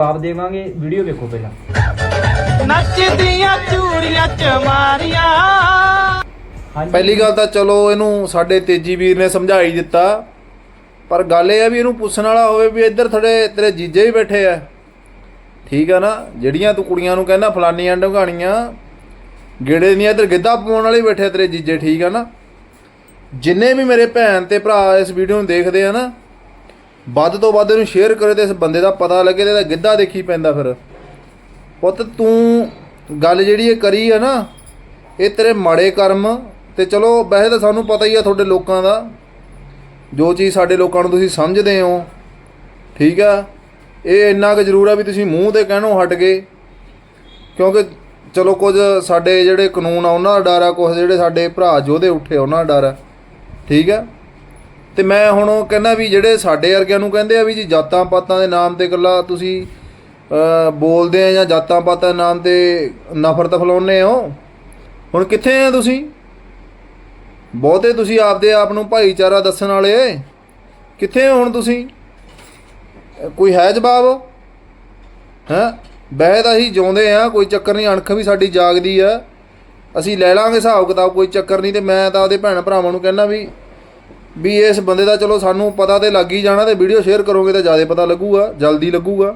ਜਵਾਬ ਦੇਵਾਂਗੇ ਵੀਡੀਓ ਵੇਖੋ ਪਹਿਲਾਂ। ਨੱਚਦੀਆਂ ਚੂੜੀਆਂ ਚਮਾਰੀਆਂ ਹਾਂਜੀ। ਪਹਿਲੀ ਗੱਲ ਤਾਂ ਚਲੋ ਇਹਨੂੰ ਸਾਡੇ ਤੇਜੀ ਵੀਰ ਨੇ ਸਮਝਾ ਹੀ ਦਿੱਤਾ। ਪਰ ਗੱਲ ਇਹ ਆ ਵੀ ਇਹਨੂੰ ਪੁੱਛਣ ਵਾਲਾ ਹੋਵੇ ਵੀ ਇੱਧਰ ਥੋੜੇ ਤੇਰੇ ਜੀਜੇ ਹੀ ਬੈਠੇ ਆ। ਠੀਕ ਆ ਨਾ ਜਿਹੜੀਆਂ ਤੂੰ ਕੁੜੀਆਂ ਨੂੰ ਕਹਿੰਦਾ ਫਲਾਨੀਆਂ ਢੰਗਾਣੀਆਂ ਗੇੜੇ ਦੀਆਂ ਇੱਧਰ ਗਿੱਧਾ ਪਾਉਣ ਵਾਲੇ ਬੈਠੇ ਆ ਤੇਰੇ ਜੀਜੇ ਠੀਕ ਆ ਨਾ? ਜਿੰਨੇ ਵੀ ਮੇਰੇ ਭੈਣ ਤੇ ਭਰਾ ਇਸ ਵੀਡੀਓ ਨੂੰ ਦੇਖਦੇ ਆ ਨਾ ਵੱਧ ਤੋਂ ਵੱਧ ਇਹਨੂੰ ਸ਼ੇਅਰ ਕਰੇ ਤੇ ਇਸ ਬੰਦੇ ਦਾ ਪਤਾ ਲੱਗੇ ਤੇ ਇਹਦਾ ਗਿੱਧਾ ਦੇਖੀ ਪੈਂਦਾ ਫਿਰ। ਪੁੱਤ, ਤੂੰ ਗੱਲ ਜਿਹੜੀ ਇਹ ਕਰੀ ਆ ਨਾ, ਇਹ ਤੇਰੇ ਮਾੜੇ ਕਰਮ ਤੇ ਚਲੋ ਵੈਸੇ ਤਾਂ ਸਾਨੂੰ ਪਤਾ ਹੀ ਆ ਤੁਹਾਡੇ ਲੋਕਾਂ ਦਾ। ਜੋ ਚੀਜ਼ ਸਾਡੇ ਲੋਕਾਂ ਨੂੰ ਤੁਸੀਂ ਸਮਝਦੇ ਹੋ, ਠੀਕ ਆ? ਇਹ ਇੰਨਾ ਕੁ ਜ਼ਰੂਰ ਆ ਵੀ ਤੁਸੀਂ ਮੂੰਹ ਤੇ ਕਹਿਣੋਂ ਹਟ ਗਏ। ਕਿਉਂਕਿ ਚਲੋ ਕੁਝ ਸਾਡੇ ਜਿਹੜੇ ਕਾਨੂੰਨ ਆ, ਉਹਨਾਂ ਦਾ ਡਰ ਆ, ਕੁਝ ਜਿਹੜੇ ਸਾਡੇ ਭਰਾ ਯੋਧੇ ਉੱਠੇ ਉਹਨਾਂ ਦਾ ਡਰ ਆ। ਠੀਕ ਆ? ਤੇ ਮੈਂ ਹੁਣ ਉਹ ਕਹਿੰਦਾ ਵੀ ਜਿਹੜੇ ਸਾਡੇ ਵਰਗਿਆਂ ਨੂੰ ਕਹਿੰਦੇ ਆ ਵੀ ਜੀ ਜਾਤਾਂ ਪਾਤਾਂ ਦੇ ਨਾਮ ਤੇ ਇਕੱਲਾ ਤੁਸੀਂ ਬੋਲਦੇ ਆ ਜਾਂ ਜਾਤਾਂ ਪਾਤਾਂ ਦੇ ਨਾਮ ਤੇ ਨਫ਼ਰਤ ਫੈਲਾਉਂਦੇ ਹੋ? ਹੁਣ ਕਿੱਥੇ ਆ ਤੁਸੀਂ? ਬਹੁਤੇ ਤੁਸੀਂ ਆਪਦੇ ਆਪ ਨੂੰ ਭਾਈਚਾਰਾ ਦੱਸਣ ਵਾਲੇ ਕਿੱਥੇ ਹੋ ਹੁਣ ਤੁਸੀਂ? ਕੋਈ ਹੈ ਜਵਾਬ? ਹੈ? ਬਹਿ ਤਾਂ ਅਸੀਂ ਜਿਉਂਦੇ ਆ, ਕੋਈ ਚੱਕਰ ਨਹੀਂ, ਅਣਖ ਵੀ ਸਾਡੀ ਜਾਗਦੀ ਆ। ਅਸੀਂ ਲੈ ਲਾਂਗੇ ਹਿਸਾਬ ਕਿਤਾਬ ਕੋਈ ਚੱਕਰ ਨਹੀਂ ਤੇ ਮੈਂ ਤਾਂ ਆਪਦੇ ਭੈਣ ਭਰਾਵਾਂ ਨੂੰ ਕਹਿੰਦਾ ਵੀ ਵੀ ਇਸ ਬੰਦੇ ਦਾ ਚਲੋ ਸਾਨੂੰ ਪਤਾ ਤੇ ਲੱਗ ਹੀ ਜਾਣਾ ਤੇ ਵੀਡੀਓ ਸ਼ੇਅਰ ਕਰੋਗੇ ਤਾਂ ਜ਼ਿਆਦਾ ਪਤਾ ਲੱਗੂਗਾ, ਜਲਦੀ ਲੱਗੂਗਾ।